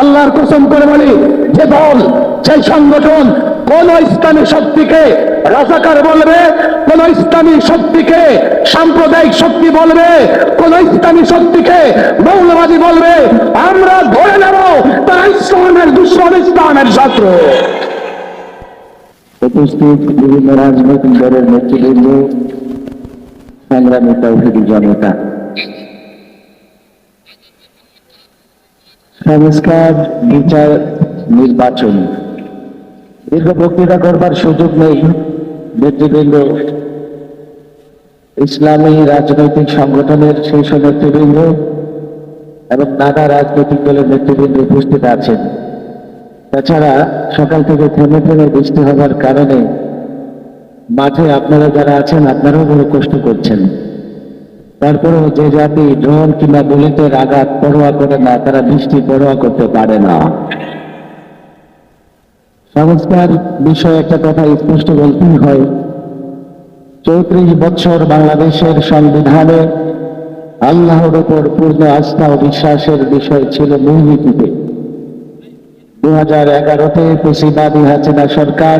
আল্লাহর কসম করে বলি, যে দল সেই সংগঠন কোন ইসলামী শক্তিকে রাজাকার বলবে, কোন ইসলামী শক্তিকে সাম্প্রদায়িক শক্তি বলবে, কোন ইসলামী শক্তিকে মৌলবাদী বলবে, আমরা ধরে নেব তারা ইসলামের দুশ্মন, ইসলামের ছাত্র উপস্থিত বিভিন্ন রাজনৈতিক দলের নেতৃবৃন্দ, সংগ্রামী তৌহিদি জনতা। সংস্কার বিচার, নির্বাচন। দীর্ঘ বক্তৃতা করবার সুযোগ নেই নেতৃবৃন্দ। ইসলামী রাজনৈতিক সংগঠনের শীর্ষ নেতৃবৃন্দ এবং নানা রাজনৈতিক দলের নেতৃবৃন্দ উপস্থিত আছেন। তাছাড়া সকাল থেকে থেমে থেমে বৃষ্টি হওয়ার কারণে মাঠে আপনারা যারা আছেন, আপনারাও বড় কষ্ট করছেন। তারপরেও যে জাতি ড্রোন কিংবা বুলেটের আঘাত পরোয়া করে না, তারা বৃষ্টি পরোয়া করতে পারে না। সংস্কার বিষয়ে একটা কথা স্পষ্ট বলতেই হয়। চৌত্রিশ বছর বাংলাদেশের সংবিধানে আল্লাহর উপর পূর্ণ আস্থা ও বিশ্বাসের বিষয় ছিল মূলনীতিতে দু হাজার এগারোতে পেশিবাদী হাসিনা সরকার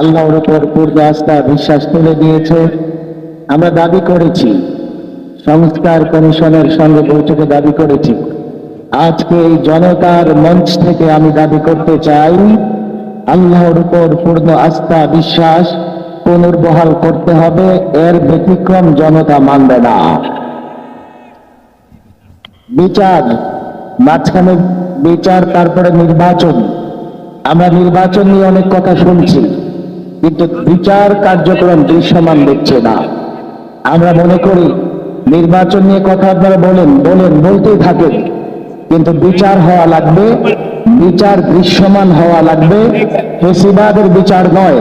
আল্লাহর উপর পূর্ণ আস্থা বিশ্বাস তুলে দিয়েছে। আমরা দাবি করেছি সংস্কার কমিশনের সঙ্গে বৈঠকে দাবি করেছি। আজকে এই জনতার মঞ্চ থেকে আমি দাবি করতে চাই, আল্লাহর উপর পূর্ণ আস্থা, বিশ্বাস পুনর্বহাল করতে হবে, এর ব্যতিক্রম জনতা মানবে না। বিচার, মাঝখানে বিচার, তারপরে নির্বাচন। আমরা নির্বাচন নিয়ে অনেক কথা শুনছি, কিন্তু বিচার কার্যক্রম দৃশ্যমান দেখছে না। আমরা মনে করি নির্বাচন নিয়ে কথা আপনারা বলেন বলেন, বলতেই থাকেন। কিন্তু বিচার হওয়া লাগবে, বিচার দৃশ্যমান হওয়া লাগবে। পেশিবাদের বিচার নয়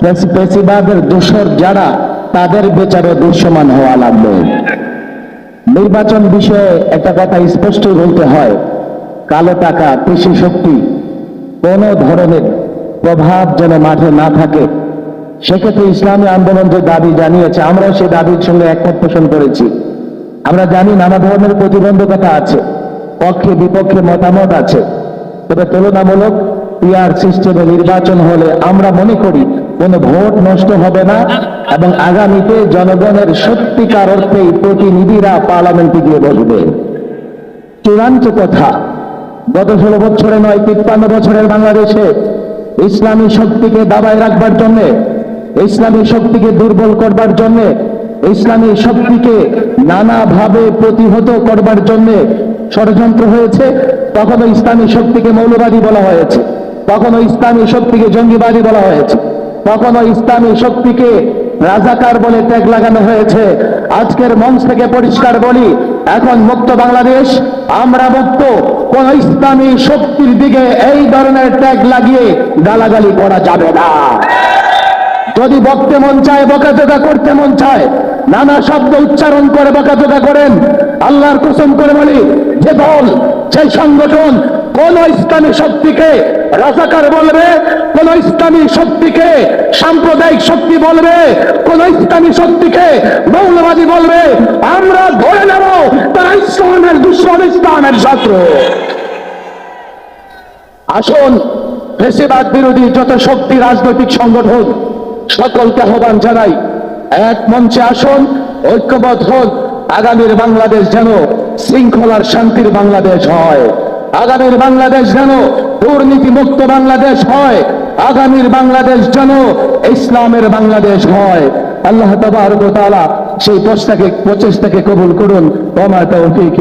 পেশি- পেশিবাদের দোষর যারা, তাদের বিচারও দৃশ্যমান হওয়া লাগবে। নির্বাচন বিষয়ে একটা কথা স্পষ্ট বলতে হয়, কালো টাকা কৃষি শক্তি, কোন ধরনের প্রভাব যেন মাঠে না থাকে। সেক্ষেত্রে ইসলামী আন্দোলন যে দাবি জানিয়েছে, আমরাও সে দাবির সঙ্গে একমত পোষণ করেছি। আমরা জানি নানা ধরনের প্রতিবন্ধকতা আছে, পক্ষে বিপক্ষে মতামত আছে। তবে তুলনামূলক পিআর সিস্টেমে নির্বাচন হলে আমরা মনে করি, কোনো ভোট নষ্ট হবে না এবং আগামীতে জনগণের সত্যিকার অর্থেই প্রতিনিধিরা পার্লামেন্টে গিয়ে বসবে। চূড়ান্ত কথা, গত ষোলো বছরে নয়, তিপ্পান্ন বছরের বাংলাদেশে ইসলামী শক্তিকে দাবায় রাখবার জন্য ইসলামী শক্তিকে দুর্বল করবার জন্য, ইসলামী শক্তিকে নানাভাবে প্রতিহত করবার জন্য ষড়যন্ত্র হয়েছে কখনো ইসলামী শক্তিকে মৌলবাদী বলা হয়েছে কখনো ইসলামী শক্তিকে জঙ্গিবাদী বলা হয়েছে কখনো ইসলামী শক্তিকে রাজাকার বলে ট্যাগ লাগানো হয়েছে। আজকের মঞ্চ থেকে পরিষ্কার বলি, এখন মুক্ত বাংলাদেশ, আমরা মুক্ত, কোন ইসলামী শক্তির দিকে এই ধরনের ট্যাগ লাগিয়ে গালাগালি করা যাবে না। যদি বকতে মন চায় বকাজোকা করতে মন চায়, নানা শব্দ উচ্চারণ করে বকাজোকা করেন, আল্লাহর কুসুম করে বলি, যে দল সেই সংগঠন কোন ইসলামী শক্তিকে রাজাকার বলবে, কোন ইসলামী শক্তিকে সাম্প্রদায়িক শক্তি বলবে, কোন ইসলামী শক্তিকে মৌলবাদী বলবে, আমরা ধরে নেব তারা ইসলামের দুশ্মন, ইসলামের ছাত্র আসুন, ফেসিবাদ বিরোধী যত শক্তি রাজনৈতিক সংগঠন সকলকে আহ্বান জানাই, এক মঞ্চে আসুন, ঐক্যবদ্ধ হোক আগামীর বাংলাদেশ যেন শৃঙ্খলার শান্তির বাংলাদেশ হয়। আগামীর বাংলাদেশ যেন দুর্নীতি মুক্ত বাংলাদেশ হয়। আগামীর বাংলাদেশ যেন ইসলামের বাংলাদেশ হয়। আল্লাহ তাআলা সেই প্রচেষ্টাকে প্রচেষ্টাকে কবুল করুন। ওমা তৌফিক